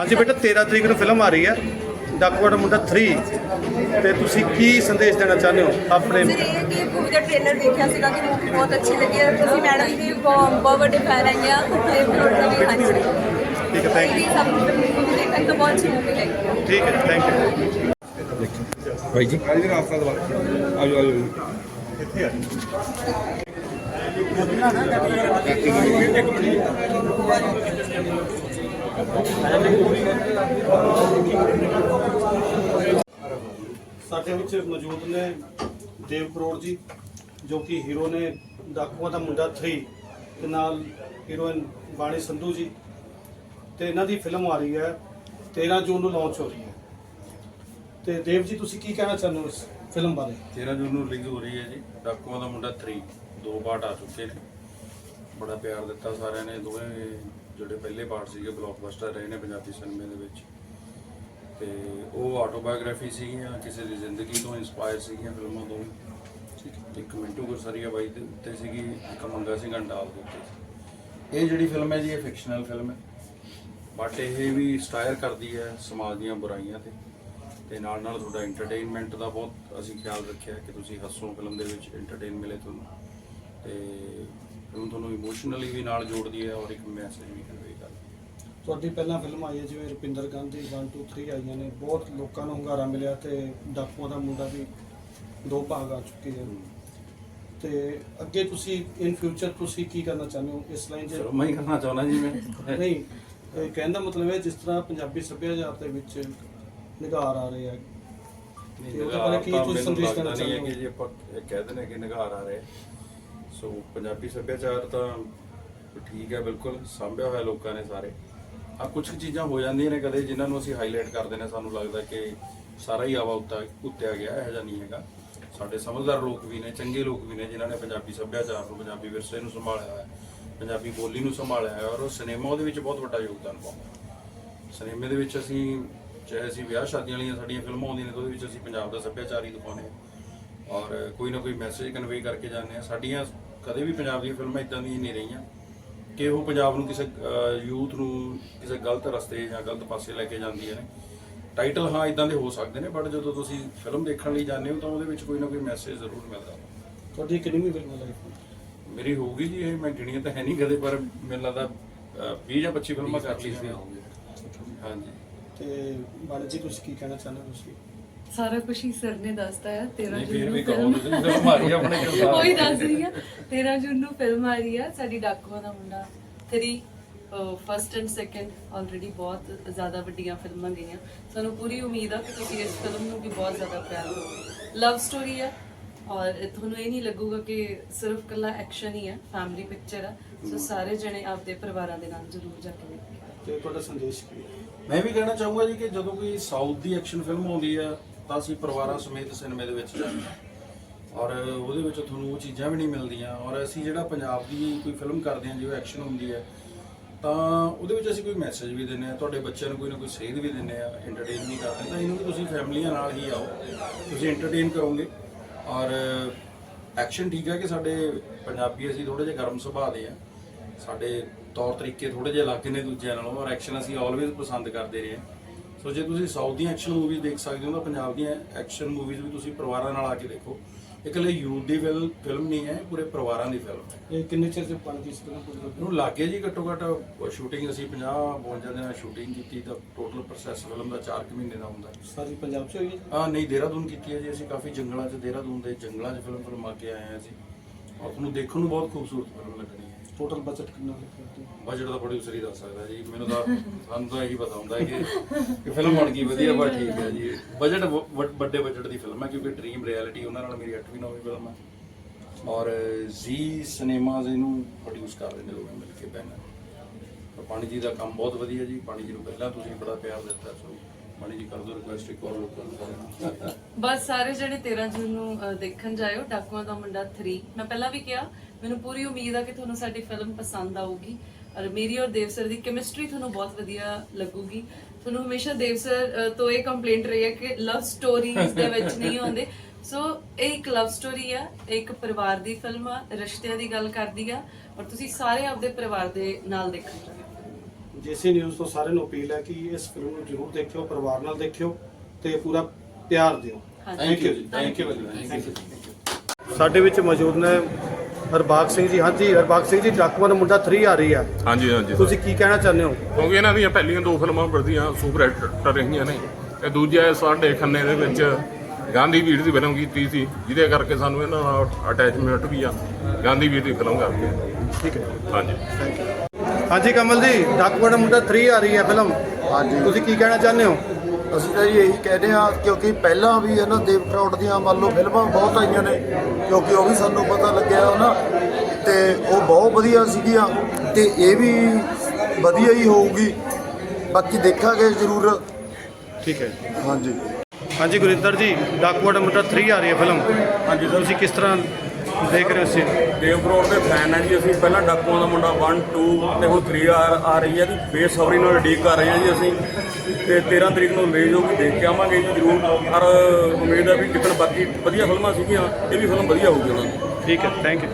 ਹਾਂਜੀ ਬੇਟਾ 13 ਤਰੀਕ ਨੂੰ ਫਿਲਮ ਆ ਰਹੀ ਹੈ। ਡਾਕੂਆ ਦਾ ਮੁੰਡਾ 3 ਤੇ ਤੁਸੀਂ ਕੀ ਸੰਦੇਸ਼ ਦੇਣਾ ਚਾਹੁੰਦੇ ਹੋ ਆਪਣੇ ਸਰ ਇਹ ਕਿ ਮੂਵੀ ਦਾ ਟ੍ਰੇਲਰ ਦੇਖਿਆ ਸੀਗਾ ਕਿ ਮੂਵੀ ਬਹੁਤ ਅੱਛੀ ਲੱਗੀ ਹੈ। ਤੁਸੀਂ ਮੈਡਮ ਦੀ ਬਹੁਤ ਵੱਡੇ ਫੈਨ ਹੈਗੇ ਆ। ਤੇ ਫਿਰ ਉਹਨਾਂ ਵੀ ਹਾਂਜੀ। ਠੀਕ ਹੈ ਥੈਂਕ ਇਹ ਸਭ ਮੂਵੀ ਦੇਖਣ ਤੋਂ ਬਹੁਤ ਅੱਛੀ ਮੂਵੀ ਲੱਗੀ ਯੂ ਠੀਕ ਹੈ ਥੈਂਕ ਯੂ ਭਾਈ ਜੀ ਕਾਜੀ ਰਾਸਤਾ ਦਵਾ ਆਜੋ ਆਜੋ ਇੱਥੇ ਆ ਸਾਡੇ ਵਿੱਚ ਮੌਜੂਦ ਨੇ ਦੇਵ ਕਰੋੜ ਜੀ, ਜੋ ਕਿ ਹੀਰੋ ਨੇ ਡਾਕੂਆਂ ਦਾ ਮੁੰਡਾ 3 ਤੇ ਨਾਲ ਹੀਰੋਇਨ ਬਾਣੀ ਸੰਧੂ ਜੀ। ਤੇ ਇਹਨਾਂ ਦੀ ਫਿਲਮ ਆ ਰਹੀ ਹੈ 13 ਜੂਨ ਨੂੰ ਲਾਂਚ ਹੋ ਰਹੀ ਹੈ। ਤੇ ਦੇਵ ਜੀ, ਤੁਸੀਂ ਕੀ ਕਹਿਣਾ ਚਾਹੁੰਦੇ ਹੋ ਇਸ ਫਿਲਮ ਬਾਰੇ? 13 ਜੂਨ ਨੂੰ ਰਿਲੀਜ਼ ਹੋ ਰਹੀ ਹੈ ਜੀ, ਡਾਕੂਆਂ ਦਾ ਮੁੰਡਾ 3 ਦੋ ਪਾਰਟ ਆ ਚੁੱਕੇ ਨੇ। ਬੜਾ ਪਿਆਰ ਦਿੱਤਾ ਸਾਰਿਆਂ ਨੇ, ਦੋਵੇਂ ਜਿਹੜੇ ਪਹਿਲੇ ਪਾਰਟ ਸੀਗੇ ਬਲੌਕਬਸਟਰ ਰਹੇ ਨੇ ਪੰਜਾਬੀ ਸਿਨੇਮੇ ਦੇ ਵਿੱਚ। ਤੇ ਉਹ ਆਟੋਬਾਇਓਗ੍ਰਾਫੀ ਸੀਗੀਆਂ, ਕਿਸੇ ਦੀ ਜ਼ਿੰਦਗੀ ਤੋਂ ਇਨਸਪਾਇਰ ਸੀਗੀਆਂ ਫਿਲਮਾਂ ਤੋਂ। ਇੱਕ ਮਿੰਟੂ ਗੁਰਸਰੀਆ ਬਾਈ ਦੇ ਉੱਤੇ ਸੀਗੀ, ਇੱਕ ਮੰਗਾ ਸਿੰਘ ਅੰਡਾਲ ਦੇ ਉੱਤੇ ਸੀ। ਇਹ ਜਿਹੜੀ ਫਿਲਮ ਹੈ ਜੀ, ਇਹ ਫਿਕਸ਼ਨਲ ਫਿਲਮ ਹੈ। ਬਟ ਇਹ ਵੀ ਸਟਾਇਰ ਕਰਦੀ ਹੈ ਸਮਾਜ ਦੀਆਂ ਬੁਰਾਈਆਂ ਤੇ। ਤੇ ਨਾਲ ਨਾਲ ਤੁਹਾਡਾ ਐਂਟਰਟੇਨਮੈਂਟ ਦਾ ਬਹੁਤ ਅਸੀਂ ਖਿਆਲ ਰੱਖਿਆ ਕਿ ਤੁਸੀਂ ਹੱਸੋ ਫਿਲਮ ਦੇ ਵਿੱਚ ਐਂਟਰਟੇਨ ਮਿਲੇ ਤੁਹਾਨੂੰ। ਤੇ ਫਿਲਮ ਤੁਹਾਨੂੰ ਇਮੋਸ਼ਨਲੀ ਵੀ ਨਾਲ ਜੋੜਦੀ ਹੈ ਔਰ ਇੱਕ ਮੈਸੇਜ ਵੀ ਕਨਵੇ ਕਰਦੀ ਹੈ। ਤੁਹਾਡੀ ਪਹਿਲਾਂ ਫਿਲਮ ਆਈ ਹੈ ਜਿਵੇਂ ਰੁਪਿੰਦਰ ਗਾਂਧੀ 1 2 3 ਆਈਆਂ ਨੇ। ਬਹੁਤ ਲੋਕਾਂ ਨੂੰ ਹੰਗਾਰਾ ਮਿਲਿਆ ਤੇ ਡਾਕੂਆਂ ਦਾ ਮੁੰਡਾ ਵੀ ਦੋ ਭਾਗ ਆ ਚੁੱਕੇ ਹੈ। ਤੇ ਅੱਗੇ ਤੁਸੀਂ ਇਨ ਫਿਊਚਰ ਤੁਸੀਂ ਕੀ ਕਰਨਾ ਚਾਹੁੰਦੇ ਹੋ? ਇਸ ਲਾਈਨ 'ਚ ਚਲੋ ਮੈਂ ਹੀ ਕਰਨਾ ਚਾਹੁੰਦਾ ਜੀ ਮੈਂ। ਨਹੀਂ ਇਹ ਕਹਿਣ ਦਾ ਮਤਲਬ ਹੈ ਜਿਸ ਤਰ੍ਹਾਂ ਪੰਜਾਬੀ ਸੱਭਿਆਚਾਰ ਦੇ ਵਿੱਚ ਨਿਗਾਰ ਆ ਰਹੇ ਆ ਤੇ ਉਹਦੇ ਬਾਰੇ ਕੀ ਤੁਸੀਂ ਸੰਦੇਸ਼ ਦੇਣਾ ਹੈ ਚਾਹੁੰਦੇ ਕਿ ਹੋ ਜੇ ਆਪਾਂ ਇਹ ਕਹਿ ਦਿੰਦੇ ਕਿ ਨਿਗਾਰ ਆ ਰਹੇ। ਸੋ ਪੰਜਾਬੀ ਸੱਭਿਆਚਾਰ ਤਾਂ ਠੀਕ ਹੈ, ਬਿਲਕੁਲ ਸਾਂਭਿਆ ਹੋਇਆ ਲੋਕਾਂ ਨੇ ਸਾਰੇ। ਆ ਕੁਝ ਕੁ ਚੀਜ਼ਾਂ ਹੋ ਜਾਂਦੀਆਂ ਨੇ ਕਦੇ, ਜਿਨ੍ਹਾਂ ਨੂੰ ਅਸੀਂ ਹਾਈਲਾਈਟ ਕਰਦੇ ਨੇ, ਸਾਨੂੰ ਲੱਗਦਾ ਕਿ ਸਾਰਾ ਹੀ ਆਵਾ ਉੱਤਾ ਉੱਤਿਆ ਗਿਆ, ਇਹੋ ਜਿਹਾ ਨਹੀਂ ਹੈਗਾ। ਸਾਡੇ ਸਮਝਦਾਰ ਲੋਕ ਵੀ ਨੇ, ਚੰਗੇ ਲੋਕ ਵੀ ਨੇ, ਜਿਨ੍ਹਾਂ ਨੇ ਪੰਜਾਬੀ ਸੱਭਿਆਚਾਰ ਨੂੰ, ਪੰਜਾਬੀ ਵਿਰਸੇ ਨੂੰ ਸੰਭਾਲਿਆ ਹੋਇਆ ਹੈ, ਪੰਜਾਬੀ ਬੋਲੀ ਨੂੰ ਸੰਭਾਲਿਆ ਹੈ, ਔਰ ਉਹ ਸਿਨੇਮਾ ਉਹਦੇ ਵਿੱਚ ਬਹੁਤ ਵੱਡਾ ਯੋਗਦਾਨ ਪਾਉਂਦਾ ਸਿਨੇਮੇ ਦੇ ਵਿੱਚ ਅਸੀਂ, ਚਾਹੇ ਅਸੀਂ ਵਿਆਹ ਸ਼ਾਦੀਆਂ ਵਾਲੀਆਂ ਸਾਡੀਆਂ ਫਿਲਮਾਂ ਆਉਂਦੀਆਂ ਨੇ, ਉਹਦੇ ਵਿੱਚ ਅਸੀਂ ਪੰਜਾਬ ਦਾ ਸੱਭਿਆਚਾਰ ਹੀ ਦਿਖਾਉਂਦੇ ਹਾਂ। ਔਰ ਕੋਈ ਨਾ ਕੋਈ ਮੈਸੇਜ ਕਨਵੇ ਕਰਕੇ ਜਾਂਦੇ ਆ ਸਾਡੀਆਂ ਕਦੇ ਵੀ ਪੰਜਾਬ ਦੀਆਂ ਫਿਲਮਾਂ ਇਦਾਂ ਦੀਆਂ ਨਹੀਂ ਰਹੀਆਂ। ਕਿ ਉਹ ਪੰਜਾਬ ਨੂੰ ਕਿਸੇ ਯੂਥ ਨੂੰ ਕਿਸੇ ਗਲਤ ਰਸਤੇ ਜਾਂ ਗਲਤ ਪਾਸੇ ਲੈ ਕੇ ਜਾਂਦੀਆਂ ਨੇ। ਟਾਈਟਲ ਹਾਂ ਇਦਾਂ ਦੇ ਹੋ ਸਕਦੇ ਨੇ ਬਟ ਜਦੋਂ ਤੁਸੀਂ ਫਿਲਮ ਦੇਖਣ ਲਈ ਜਾਂਦੇ ਹੋ ਤਾਂ ਉਹਦੇ ਵਿੱਚ ਕੋਈ ਨਾ ਕੋਈ ਮੈਸੇਜ ਜ਼ਰੂਰ ਮਿਲਦਾ। ਤੁਹਾਡੀ ਕਿੰਨੀ ਫਿਲਮ ਲਾਈਫ ਮੇਰੀ ਹੋਊਗੀ ਜੀ ਇਹ ਮੈਂ ਗਿਣੀਆਂ ਤਾਂ ਹੈ ਨਹੀਂ ਕਦੇ ਪਰ ਮੈਨੂੰ ਲੱਗਦਾ ਅਹ, 20 ਜਾਂ 25 ਫਿਲਮਾਂ ਕਰ ਲਈ ਸੀ ਹਾਂਜੀ। ਤੇ ਬਾਣੀ ਜੀ ਤੁਸੀਂ ਕੀ ਕਹਿਣਾ ਚਾਹੁੰਦੇ ਹੋ ਤੁਸੀਂ? ਸਾਰਾ ਕੁਝ ਹੀ ਸਰ ਨੇ ਦੱਸਤਾ ਹੈ 13 ਨਹੀਂ ਜੂਨ ਫਿਰ ਨੂੰ ਵੀ ਕਹੋ ਫਿਲਮ ਤੁਸੀਂ ਫਿਲਮ ਆ ਰਹੀ ਆ ਆਪਣੇ ਕਿਰਦਾਰ ਉਹੀ ਦੱਸ ਰਹੀ ਆ 13 ਜੂਨ ਨੂੰ ਫਿਲਮ ਆ ਰਹੀ ਆ ਸਾਡੀ ਡਾਕੂਆਂ ਦਾ ਮੁੰਡਾ 3 ਫਸਟ ਐਂਡ ਸੈਕੰਡ ਆਲਰੇਡੀ ਬਹੁਤ ਜ਼ਿਆਦਾ ਵੱਡੀਆਂ ਫਿਲਮਾਂ ਗਈਆਂ। ਸਾਨੂੰ ਪੂਰੀ ਉਮੀਦ ਆ ਕਿ ਤੁਸੀਂ ਇਸ ਫਿਲਮ ਨੂੰ ਵੀ ਬਹੁਤ ਜ਼ਿਆਦਾ ਪਿਆਰ ਕਰੋਗੇ। ਲਵ ਸਟੋਰੀ ਆ ਔਰ ਤੁਹਾਨੂੰ ਇਹ ਨਹੀਂ ਲੱਗੂਗਾ ਕਿ ਸਿਰਫ ਕੱਲਾ ਐਕਸ਼ਨ ਹੀ ਆ ਫੈਮਿਲੀ ਪਿਕਚਰ ਆ ਸੋ ਸਾਰੇ ਜਣੇ ਆਪਦੇ ਪਰਿਵਾਰਾਂ ਦੇ ਨਾਲ ਜ਼ਰੂਰ ਜਾ ਕੇ ਵੇਖਿਓ ਤੇ ਤੁਹਾਡਾ ਸੰਦੇਸ਼ ਕੀ ਹੈ? ਮੈਂ ਵੀ ਕਹਿਣਾ ਚਾਹੂੰਗਾ ਜੀ ਕਿ ਜਦੋਂ ਕੋਈ ਸਾਊਥ ਦੀ ਐਕਸ਼ਨ ਫਿਲਮ ਆਉਂਦੀ ਆ ਤਾਂ ਅਸੀਂ ਪਰਿਵਾਰਾਂ ਸਮੇਤ ਸਿਨੇਮੇ ਦੇ ਵਿੱਚ ਜਾਂਦੇ ਹਾਂ। ਔਰ ਉਹਦੇ ਵਿੱਚ ਤੁਹਾਨੂੰ ਉਹ ਚੀਜ਼ਾਂ ਵੀ ਨਹੀਂ ਮਿਲਦੀਆਂ। ਔਰ ਅਸੀਂ ਜਿਹੜਾ ਪੰਜਾਬ ਦੀ ਕੋਈ ਫਿਲਮ ਕਰਦੇ ਹਾਂ ਜਿਵੇਂ ਐਕਸ਼ਨ ਹੁੰਦੀ ਹੈ, ਤਾਂ ਉਹਦੇ ਵਿੱਚ ਅਸੀਂ ਕੋਈ ਮੈਸੇਜ ਵੀ ਦਿੰਦੇ ਆ ਤੁਹਾਡੇ ਬੱਚਿਆਂ ਨੂੰ ਕੋਈ ਨਾ ਕੋਈ ਸੇਧ ਵੀ ਦਿੰਦੇ ਆ ਐਂਟਰਟੇਨ ਵੀ ਕਰਦੇ ਤਾਂ ਇਹਨੂੰ ਵੀ ਤੁਸੀਂ ਫੈਮਲੀਆਂ ਨਾਲ ਹੀ ਆਓ। ਤੁਸੀਂ ਐਂਟਰਟੇਨ ਕਰੋਗੇ। ਔਰ ਐਕਸ਼ਨ ਠੀਕ ਹੈ ਕਿ ਸਾਡੇ ਪੰਜਾਬੀ ਅਸੀਂ ਥੋੜੇ ਜਿਹਾ ਗਰਮ ਸੁਭਾਅ ਦੇ ਆ ਸਾਡੇ ਤੌਰ ਤਰੀਕੇ ਥੋੜੇ ਜਿਹੇ ਅਲੱਗ ਨੇ ਦੂਜਿਆਂ ਨਾਲੋਂ। ਔਰ ਐਕਸ਼ਨ ਅਸੀਂ ਆਲਵੇਜ਼ ਪਸੰਦ ਕਰਦੇ ਰਹੇ ਹਾਂ। ਸੋ ਜੇ ਤੁਸੀਂ ਸਾਊਥ ਦੀਆਂ ਐਕਸ਼ਨ ਮੂਵੀਜ਼ ਦੇਖ ਸਕਦੇ ਹੋ ਤਾਂ ਪੰਜਾਬ ਦੀਆਂ ਐਕਸ਼ਨ ਮੂਵੀਜ਼ ਵੀ ਤੁਸੀਂ ਪਰਿਵਾਰਾਂ ਨਾਲ ਆ ਕੇ ਦੇਖੋ। ਇਕੱਲੇ ਯੂਥ ਦੀ ਫਿਲ- ਫਿਲਮ ਨਹੀਂ ਹੈ ਪੂਰੇ ਪਰਿਵਾਰਾਂ ਦੀ ਫਿਲਮ ਹੈ। ਇਹ ਕਿੰਨੇ ਚਿਰ ਚ ਬਣ ਗਈ ਇਸ ਫਿਲਮ ਇਹਨੂੰ ਲੱਗੇ ਜੀ ਘੱਟੋ ਘੱਟ ਸ਼ੂਟਿੰਗ ਅਸੀਂ 50 52 ਦਿਨਾਂ ਸ਼ੂਟਿੰਗ ਕੀਤੀ ਤਾਂ ਟੋਟਲ ਪ੍ਰੋਸੈਸ ਫਿਲਮ ਦਾ 4 ਮਹੀਨੇ ਦਾ ਹੁੰਦਾ ਸਾਰੀ ਪੰਜਾਬ ਚ ਹੋਈ ਹੈ ਜੀ? ਆ ਨਹੀਂ ਦੇਹਰਾਦੂਨ ਕੀਤੀ ਹੈ ਜੀ ਅਸੀਂ। ਕਾਫੀ ਜੰਗਲਾਂ 'ਚ ਦੇਹਰਾਦੂਨ ਦੇ ਜੰਗਲਾਂ 'ਚ ਫਿਲਮ ਫਿਲਮਾ ਕੇ ਆਏ ਹਾਂ ਅਸੀਂ ਔਰ ਤੁਹਾਨੂੰ ਦੇਖਣ ਨੂੰ ਬਹੁਤ ਖੂਬਸੂਰਤ ਫਿਲਮ ਲੱਗਣੀ ਹੈ। ਟੋਟਲ ਬਜਟ ਕਿੰਨਾ ਲੱਗਿਆ ਬਜਟ ਦਾ ਪ੍ਰੋਡਿਊਸਰ ਹੀ ਦੱਸ ਸਕਦਾ ਜੀ। ਮੈਨੂੰ ਤਾਂ ਸਾਨੂੰ ਤਾਂ ਇਹੀ ਪਤਾ ਹੁੰਦਾ ਹੈ ਕਿ ਕਿ ਫਿਲਮ ਬਣ ਗਈ ਵਧੀਆ ਬਸ ਠੀਕ ਹੈ ਜੀ। ਬਜਟ ਵੱਡੇ ਬਜਟ ਦੀ ਫਿਲਮ ਹੈ ਕਿਉਂਕਿ ਡ੍ਰੀਮ ਰਿਐਲਿਟੀ ਉਹਨਾਂ ਨਾਲ ਮੇਰੀ 8ਵੀਂ 9ਵੀਂ ਫਿਲਮ ਹੈ। ਔਰ ਜ਼ੀ ਸਿਨੇਮਾਜ਼ ਇਹਨੂੰ ਪ੍ਰੋਡਿਊਸ ਕਰ ਰਹੇ ਨੇ ਦੋਵੇਂ ਮਿਲ ਕੇ ਬੈਨਰ ਪਾਣੀ ਜੀ ਦਾ ਕੰਮ ਬਹੁਤ ਵਧੀਆ ਜੀ। ਪਾਣੀ ਜੀ ਨੂੰ ਪਹਿਲਾਂ ਤੁਸੀਂ ਬੜਾ ਪਿਆਰ ਦਿੱਤਾ ਸੋ। ਪਾਣੀ ਜੀ ਕਰ ਦਿਓ ਰਿਕੁਐਸਟ ਇੱਕ ਹੋਰ ਲੋਕਾਂ ਨੂੰ ਬਸ ਸਾਰੇ ਜਿਹੜੇ 13 ਜੂਨ ਨੂੰ ਅਹ, ਦੇਖਣ ਜਾਇਓ ਡਾਕੂਆਂ ਦਾ ਮੁੰਡਾ 3 ਮੈਂ ਪਹਿਲਾਂ ਵੀ ਕਿਹਾ ਮੈਨੂੰ ਪੂਰੀ ਉਮੀਦ ਆ ਕਿ ਤੁਹਾਨੂੰ ਸਾਡੀ ਫਿਲਮ ਪਸੰਦ ਆਊਗੀ। ਔਰ ਮੇਰੀ ਔਰ ਦੇਵ ਸਰ ਦੀ ਕੈਮਿਸਟਰੀ ਤੁਹਾਨੂੰ ਬਹੁਤ ਵਧੀਆ ਲੱਗੂਗੀ। ਤੁਹਾਨੂੰ ਹਮੇਸ਼ਾ ਦੇਵ ਸਰ ਤੋਂ ਇਹ ਕੰਪਲੇਂਟ ਰਹੀ ਹੈ ਕਿ ਲਵ ਸਟੋਰੀਜ਼ ਦੇ ਵਿੱਚ ਨਹੀਂ ਆਉਂਦੇ। ਸੋ ਇਹ ਇੱਕ ਲਵ ਸਟੋਰੀ ਆ ਇਹ ਇੱਕ ਪਰਿਵਾਰ ਦੀ ਫਿਲਮ ਆ ਰਿਸ਼ਤਿਆਂ ਦੀ ਗੱਲ ਕਰਦੀ ਆ। ਔਰ ਤੁਸੀਂ ਸਾਰੇ ਆਪਦੇ ਪਰਿਵਾਰ ਦੇ ਨਾਲ ਦੇਖਣ ਜਾਇਓ। ਜੇਸੀ ਨਿਊਜ਼ ਤੋਂ ਸਾਰਿਆਂ ਨੂੰ ਅਪੀਲ ਹੈ ਕਿ ਇਸ ਫਿਲਮ ਨੂੰ ਜ਼ਰੂਰ ਦੇਖਿਓ ਪਰਿਵਾਰ ਨਾਲ ਦੇਖਿਓ ਤੇ ਪੂਰਾ ਪਿਆਰ ਦਿਓ। Thank you ji thank you ਸਾਡੇ ਵਿੱਚ ਮੌਜੂਦ ਨੇ ਹਰਬਾਗ ਸਿੰਘ ਜੀ। ਹਾਂਜੀ ਹਰਬਾਗ ਸਿੰਘ ਜੀ ਡਾਕੂਆਂ ਦਾ ਮੁੰਡਾ 3 ਆ ਰਹੀ ਆ ਹਾਂਜੀ ਹਾਂਜੀ। ਤੁਸੀਂ ਕੀ ਕਹਿਣਾ ਚਾਹੁੰਦੇ ਹੋ? ਕਿਉਂਕਿ ਇਹਨਾਂ ਦੀਆਂ ਪਹਿਲੀਆਂ ਦੋ ਫਿਲਮਾਂ ਵਧੀਆ ਸੁਪਰ ਹਿੱਟ ਰਹੀਆਂ ਨੇ। ਤੇ ਦੂਜਾ ਸਾਡੇ ਖੰਨੇ ਦੇ ਵਿੱਚ ਗਾਂਧੀ ਵੀਰ ਦੀ ਫਿਲਮ ਕੀਤੀ ਸੀ ਜਿਹਦੇ ਕਰਕੇ ਸਾਨੂੰ ਇਹਨਾਂ ਨਾਲ ਅਟੈਚਮੈਂਟ ਵੀ ਆ। ਗਾਂਧੀ ਵੀਰ ਦੀ ਫਿਲਮ ਕਰਕੇ। ਠੀਕ ਹੈ। ਹਾਂਜੀ। ਹਾਂਜੀ ਕਮਲ ਜੀ ਡਾਕੂਆਂ ਦਾ ਮੁੰਡਾ 3 ਆ ਰਹੀ ਹੈ ਫਿਲਮ ਹਾਂਜੀ। ਤੁਸੀਂ ਕੀ ਕਹਿਣਾ ਚਾਹੁੰਦੇ ਹੋ? ਅਸੀਂ ਤਾਂ ਜੀ ਇਹੀ ਕਹਿੰਦੇ ਆ ਕਿਉਂਕਿ ਪਹਿਲਾਂ ਵੀ ਇਹਨਾਂ ਦੇਵ ਕਰੌੜ ਦੀਆਂ ਮੰਨ ਲਓ ਫਿਲਮਾਂ ਬਹੁਤ ਆਈਆਂ ਨੇ ਕਿਉਂਕਿ ਉਹ ਵੀ ਸਾਨੂੰ ਪਤਾ ਲੱਗਿਆ ਨਾ ਤੇ ਉਹ ਬਹੁਤ ਵਧੀਆ ਸੀਗੀਆਂ ਤੇ ਇਹ ਵੀ ਵਧੀਆ ਹੀ ਹੋਊਗੀ। ਬਾਕੀ ਦੇਖਾਂਗੇ ਜ਼ਰੂਰ। ਠੀਕ ਹੈ ਹਾਂਜੀ। ਹਾਂਜੀ ਗੁਰਿੰਦਰ ਜੀ ਡਾਕੂਆਂ ਦਾ ਮੁੰਡਾ 3 ਆ ਰਹੀ ਹੈ ਫਿਲਮ ਹਾਂਜੀ ਤੁਸੀਂ ਕਿਸ ਤਰ੍ਹਾਂ ਦੇਖ ਰਹੇ ਹੋ ਸੀ ਦੇਵ ਕਰੋੜ ਦੇ ਫੈਨ ਆ ਜੀ ਅਸੀਂ ਪਹਿਲਾਂ ਡਾਕੂਆਂ ਦਾ ਮੁੰਡਾ 1 2 ਤੇ ਹੁਣ 3 ਆ ਆ ਰਹੀ ਹੈ ਜੀ। ਬੇਸਬਰੀ ਨਾਲ ਉਡੀਕ ਕਰ ਰਹੇ ਹਾਂ ਜੀ ਅਸੀਂ। ਤੇ 13 ਤਰੀਕ ਨੂੰ ਰਿਲੀਜ਼ ਹੋਊਗੀ ਦੇਖ ਕੇ ਆਵਾਂਗੇ ਜੀ ਜ਼ਰੂਰ। ਔਰ ਉਮੀਦ ਹੈ ਵੀ ਜਿੱਦਣ ਬਾਕੀ ਵਧੀਆ ਫਿਲਮਾਂ ਸੀਗੀਆਂ ਇਹ ਵੀ ਫਿਲਮ ਵਧੀਆ ਹੋਊਗੀ ਉਹਨਾਂ ਦੀ। ਠੀਕ ਹੈ ਥੈਂਕ ਯੂ